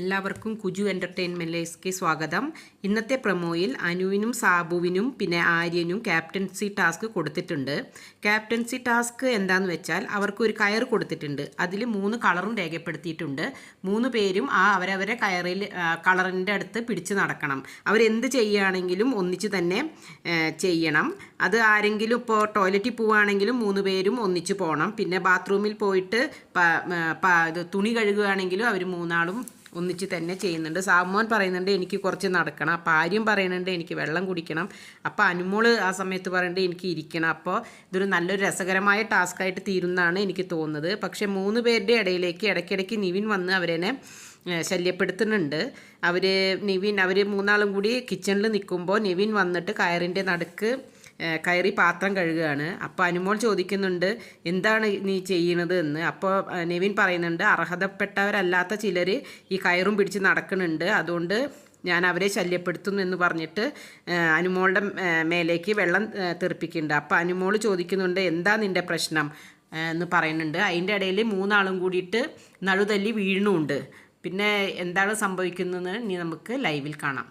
എല്ലാവർക്കും കുജു എന്റർടൈൻമെന്റിലേക്ക് സ്വാഗതം. ഇന്നത്തെ പ്രൊമോയിൽ അനുവിനും സാബുവിനും പിന്നെ ആര്യനും ക്യാപ്റ്റൻസി ടാസ്ക് കൊടുത്തിട്ടുണ്ട്. ക്യാപ്റ്റൻസി ടാസ്ക് എന്താന്ന് വെച്ചാൽ അവർക്ക് ഒരു കയർ കൊടുത്തിട്ടുണ്ട്. അതിൽ മൂന്ന് കളറും രേഖപ്പെടുത്തിയിട്ടുണ്ട്. മൂന്ന് പേരും ആ അവരവരെ കയറിൽ കളറിന്റെ അടുത്ത് പിടിച്ച് നടക്കണം. അവരെന്ത് ചെയ്യുകയാണെങ്കിലും ഒന്നിച്ച് തന്നെ ചെയ്യണം. അത് ആരെങ്കിലും ഇപ്പോൾ ടോയ്ലറ്റിൽ പോവുകയാണെങ്കിലും മൂന്ന് പേരും ഒന്നിച്ച് പോകണം. പിന്നെ ബാത്റൂമിൽ പോയിട്ട് തുണി കഴുകുകയാണെങ്കിലും അവർ മൂന്നാളും ഒന്നിച്ച് തന്നെ ചെയ്യുന്നുണ്ട്. സാമോൻ പറയുന്നുണ്ട് എനിക്ക് കുറച്ച് നടക്കണം. അപ്പോൾ ആര്യം പറയുന്നുണ്ട് എനിക്ക് വെള്ളം കുടിക്കണം. അപ്പോൾ അനുമോൾ ആ സമയത്ത് പറയുന്നുണ്ട് എനിക്ക് ഇരിക്കണം. അപ്പോൾ ഇതൊരു നല്ലൊരു രസകരമായ ടാസ്ക്കായിട്ട് തീരുന്നതാണ് എനിക്ക് തോന്നുന്നത്. പക്ഷേ മൂന്ന് പേരുടെ ഇടയിലേക്ക് ഇടയ്ക്കിടയ്ക്ക് നിവിൻ വന്ന് അവരെന്നെ ശല്യപ്പെടുത്തുന്നുണ്ട്. അവർ നിവിൻ അവർ മൂന്നാളും കൂടി കിച്ചണിൽ നിൽക്കുമ്പോൾ നിവിൻ വന്നിട്ട് കയറിന്റെ നടുക്ക് കയറി പാത്രം കഴുകുകയാണ് അപ്പോൾ അനുമോൾ ചോദിക്കുന്നുണ്ട് എന്താണ് നീ ചെയ്യുന്നത് എന്ന്. അപ്പോൾ നെവിൻ പറയുന്നുണ്ട് അർഹതപ്പെട്ടവരല്ലാത്ത ചിലർ ഈ കയറും പിടിച്ച് നടക്കുന്നുണ്ട്. അതുകൊണ്ട് ഞാൻ അവരെ ശല്യപ്പെടുത്തുന്നു എന്ന് പറഞ്ഞിട്ട് അനുമോളുടെ മേലേക്ക് വെള്ളം തെറിപ്പിക്കുന്നുണ്ട്. അപ്പോൾ അനുമോൾ ചോദിക്കുന്നുണ്ട് എന്താ നിന്റെ പ്രശ്നം? എന്ന് പറയുന്നുണ്ട്. അതിന്റെ ഇടയിൽ മൂന്നാളും കൂടിയിട്ട് നഴുതല്ലി വീഴുന്നുണ്ട്. പിന്നെ എന്താണ് സംഭവിക്കുന്നതെന്ന് ഇനി നമുക്ക് ലൈവിൽ കാണാം.